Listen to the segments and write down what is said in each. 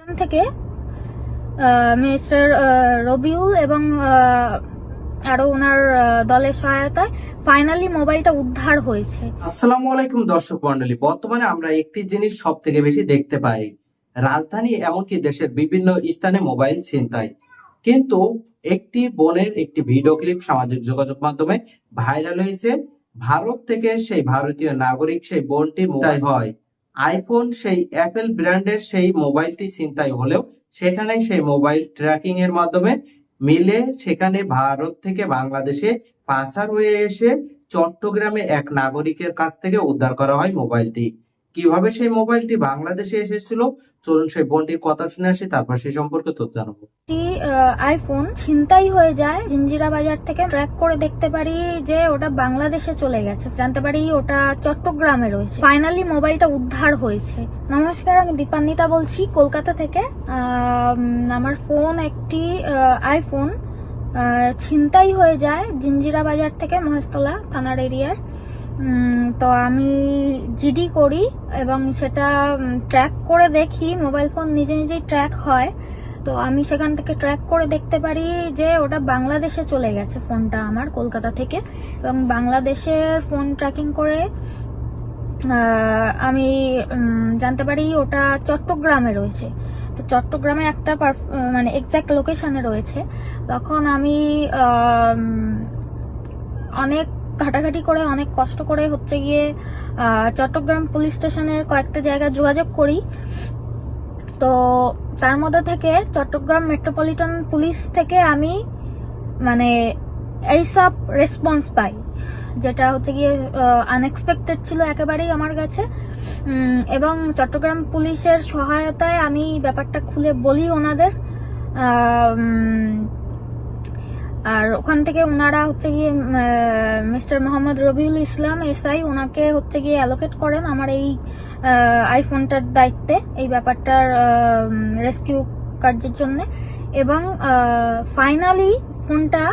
এখান থেকে মিস্টার রবিউল এবং আরও ওনার দলের সহায়তায় ফাইনালি মোবাইলটা উদ্ধার হয়েছে। আসসালামু আলাইকুম দর্শক মন্ডলী বর্তমানে আমরা একটি জিনিস সব থেকে বেশি দেখতে পাই। রাজধানী এমনকি দেশের বিভিন্ন স্থানে মোবাইল ছিনতাই। কিন্তু একটি বোনের একটি ভিডিও ক্লিপ সামাজিক যোগাযোগ মাধ্যমে ভাইরাল হয়েছে। ভারত থেকে সেই ভারতীয় নাগরিক, সেই বোনটি মোবাইল হয়। আইফোন সেই অ্যাপেল ব্র্যান্ডের সেই মোবাইলটি ছিনতাই হলেও সেখানে সেই মোবাইল ট্র্যাকিং এর মাধ্যমে মিলে সেখানে ভারত থেকে বাংলাদেশে পাচার হয়ে এসে চট্টগ্রামে এক নাগরিকের কাছ থেকে উদ্ধার করা হয় মোবাইলটি কীভাবে সেই মোবাইলটি বাংলাদেশে এসেছিল? চলুন সেই বোনটির কথা শুনে আসি, তারপর সেই সম্পর্কে তথ্য জানাব। আইফোন ছিনতাই হয়ে যায়। জিঞ্জিরা বাজার থেকে ট্র্যাক করে দেখতে পারি যে ওটা বাংলাদেশে চলে গেছে। জানতে পারি ওটা চট্টগ্রামে রয়েছে। ফাইনালি মোবাইলটা উদ্ধার হয়েছে। নমস্কার, আমি দীপান্বিতা বলছি কলকাতা থেকে। আমার ফোন একটি আইফোন ছিনতাই হয়ে যায় জিঞ্জিরা বাজার থেকে মহেশতলা থানার এরিয়ার। তো আমি জিডি করি এবং সেটা ট্র্যাক করে দেখি। মোবাইল ফোন নিজে নিজেই ট্র্যাক হয়। তো আমি সেখান থেকে ট্র্যাক করে দেখতে পারি যে ওটা বাংলাদেশে চলে গেছে ফোনটা আমার, কলকাতা থেকে। এবং বাংলাদেশের ফোন ট্র্যাকিং করে আমি জানতে পারি ওটা চট্টগ্রামে রয়েছে। তো চট্টগ্রামে একটা মানে এক্সাক্ট লোকেশানে রয়েছে। তখন আমি অনেক ঘাটাঘাটি করে অনেক কষ্ট করে হচ্ছে গিয়ে চট্টগ্রাম পুলিশ স্টেশনের কয়েকটা জায়গায় যোগাযোগ করি। তো তার মধ্যে থেকে চট্টগ্রাম মেট্রোপলিটন পুলিশ থেকে আমি মানে এইসব রেসপন্স পাই। যেটা হচ্ছে গিয়ে আনএক্সপেক্টেড ছিল একেবারেই আমার কাছে। এবং চট্টগ্রাম পুলিশের সহায়তায় আমি ব্যাপারটা খুলে বলি ওনাদের। আর ওখান থেকে ওনারা হচ্ছে গিয়ে মিস্টার মোহাম্মদ রবিউল ইসলাম এসআই ওনাকে হচ্ছে গিয়ে অ্যালোকেট করেন আমার এই আইফোনটার দায়িত্বে এই ব্যাপারটার রেস্কিউ কার্যের জন্য। এবং ফাইনালি ফোনটা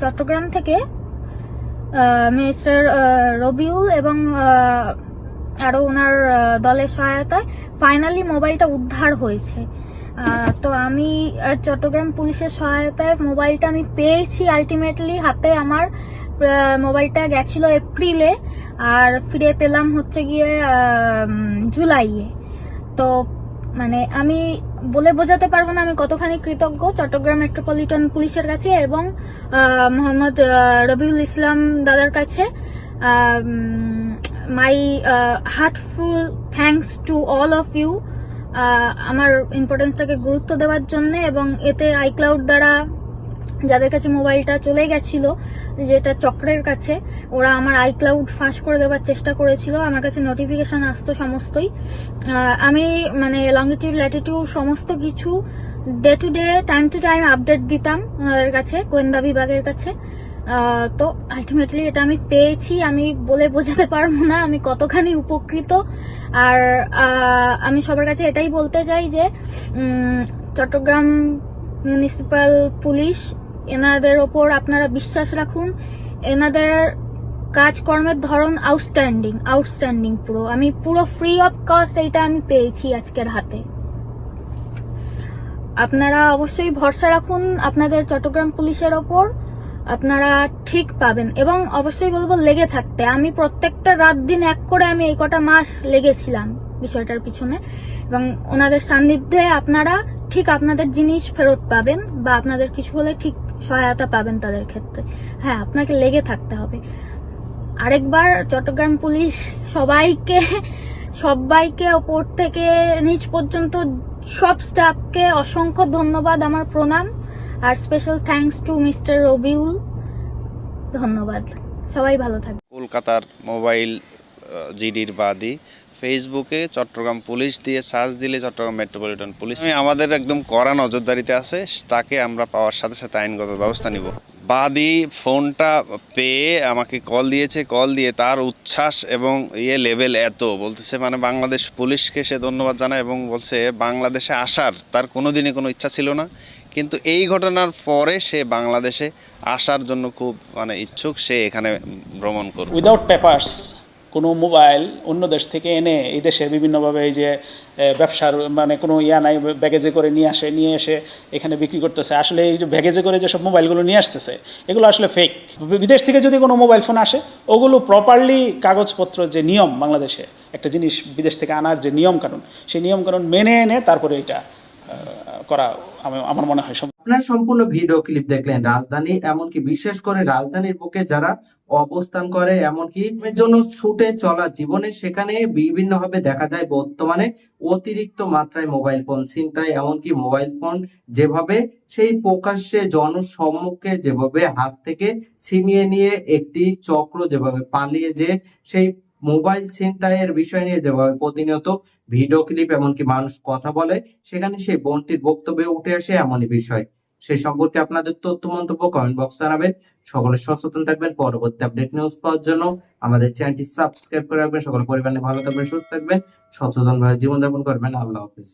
চট্টগ্রাম থেকে মিস্টার রবিউল এবং আহ, আরও ওনার দলের সহায়তায় ফাইনালি মোবাইলটা উদ্ধার হয়েছে। তো আমি চট্টগ্রাম পুলিশের সহায়তায় মোবাইলটা আমি পেয়েছি আলটিমেটলি হাতে আমার মোবাইলটা গেছিল এপ্রিলে আর ফিরে পেলাম হচ্ছে গিয়ে জুলাইয়ে। তো মানে আমি বলে বোঝাতে পারব না আমি কতখানি কৃতজ্ঞ চট্টগ্রাম মেট্রোপলিটন পুলিশের কাছে এবং মোহাম্মদ রবিউল ইসলাম দাদার কাছে। My heartful thanks to all of you আমার ইম্পর্টেন্সটাকে গুরুত্ব দেওয়ার জন্য এবং এতে আইক্লাউড দ্বারা যাদের কাছে মোবাইলটা চলে গেছিল, যেটা চক্রের কাছে, ওরা আমার আইক্লাউড ফাঁস করে দেওয়ার চেষ্টা করেছিল। আমার কাছে নোটিফিকেশান আসতো সমস্তই। আমি মানে লঙ্গিটিউড ল্যাটিটিউড সমস্ত কিছু day to day time to time update দিতাম ওনাদের কাছে, গোয়েন্দা বিভাগের কাছে। তো আলটিমেটলি এটা আমি পেয়েছি, আমি বলে বোঝাতে পারব না, আমি কতখানি উপকৃত। আর আমি সবার কাছে এটাই বলতে চাই যে চট্টগ্রাম মিউনিসিপ্যাল পুলিশ এনাদের ওপর আপনারা বিশ্বাস রাখুন, এনাদের কাজকর্মের ধরন আউটস্ট্যান্ডিং আউটস্ট্যান্ডিং পুরো। আমি পুরো ফ্রি অফ কস্ট এইটা আমি পেয়েছি আজকের হাতে। আপনারা অবশ্যই ভরসা রাখুন আপনাদের চট্টগ্রাম পুলিশের ওপর। আপনারা ঠিক পাবেন। এবং অবশ্যই বলব, লেগে থাকতে। আমি প্রত্যেকটা রাত দিন এক করে আমি এই কটা মাস লেগেছিলাম বিষয়টার পিছনে। এবং ওনাদের সান্নিধ্যে আপনারা ঠিক আপনাদের জিনিস ফেরত পাবেন বা আপনাদের কিছু হলে ঠিক সহায়তা পাবেন তাদের ক্ষেত্রে। হ্যাঁ আপনাকে লেগে থাকতে হবে। আরেকবার চট্টগ্রাম পুলিশ সবাইকে সবাইকে ওপর থেকে নিচ পর্যন্ত সব স্টাফকে অসংখ্য ধন্যবাদ আমার প্রণাম। আর special thanks to mister Rabiul ধন্যবাদ। সবাই ভালো থাকবে কলকাতার মোবাইল জিডির বাদী। ফেসবুকে চট্টগ্রাম পুলিশ দিয়ে সার্চ দিলে চট্টগ্রাম মেট্রোপলিটন পুলিশ আমাদের একদম কড়া নজরদারিতে আছে, তাকে আমরা পাওয়ার সাথে সাথে আইনগত ব্যবস্থা নিব। বাদী ফোনটা পেয়ে আমাকে কল দিয়েছে কল দিয়ে তার উচ্ছ্বাস এবং ইয়ে লেভেল এত। বলতেছে মানে বাংলাদেশ পুলিশকে সে ধন্যবাদ জানায় এবং বলছে, বাংলাদেশে আসার তার কোনো কোনোদিনই কোনো ইচ্ছা ছিল না। কিন্তু এই ঘটনার পরে সে বাংলাদেশে আসার জন্য খুব মানে ইচ্ছুক, সে এখানে ভ্রমণ করবে। উইদাউট পেপার্স কোনো মোবাইল অন্য দেশ থেকে এনে এই দেশে বিভিন্নভাবে এই যে ব্যবসার মানে কোনো ইয়া নাই ব্যাগেজে করে নিয়ে আসে, নিয়ে এসে এখানে বিক্রি করতেছে। আসলে এই যে ব্যাগেজে করে যেসব মোবাইলগুলো নিয়ে আসতেছে, এগুলো আসলে ফেক বিদেশ থেকে যদি কোনো মোবাইল ফোন আসে, ওগুলো প্রপারলি কাগজপত্র যে নিয়ম বাংলাদেশে, একটা জিনিস বিদেশ থেকে আনার যে নিয়ম কানুন সেই নিয়ম কানুন মেনে এনে তারপরে এটা করা আমার মনে হয় আপনার সম্পূর্ণ ভিডিও ক্লিপ দেখলেন রাজধানী, এমনকি বিশেষ করে রাজধানীর বুকে যারা অবস্থান করে, এমনকি জন্য ছুটে চলা জীবনে সেখানে বিভিন্নভাবে দেখা যায় বর্তমানে অতিরিক্ত মাত্রায় মোবাইল ফোন, ছিনতাই, এমনকি মোবাইল ফোন যেভাবে সেই প্রকাশ্যে জনসম্মুখে যেভাবে হাত থেকে ছিনিয়ে নিয়ে একটি চক্র যেভাবে পালিয়ে যে সেই মোবাইল ছিনতাইয়ের বিষয় নিয়ে যেভাবে প্রতিনিয়ত ভিডিও ক্লিপ এমনকি মানুষ কথা বলে, সেখানে সেই বোনটির বক্তব্যে উঠে আসে এমনই বিষয়। সে সম্পর্কে আপনাদের তথ্য মন্তব্য কমেন্ট বক্স জানাবেন। সকলে সচেতন থাকবেন। পরবর্তী আপডেট নিউজ পাওয়ার জন্য আমাদের চ্যানেলটি সাবস্ক্রাইব করে রাখবেন। সকল পরিবার ভালো থাকবেন, সুস্থ থাকবেন। সচেতনভাবে জীবনযাপন করবেন। আল্লাহ হাফিজ।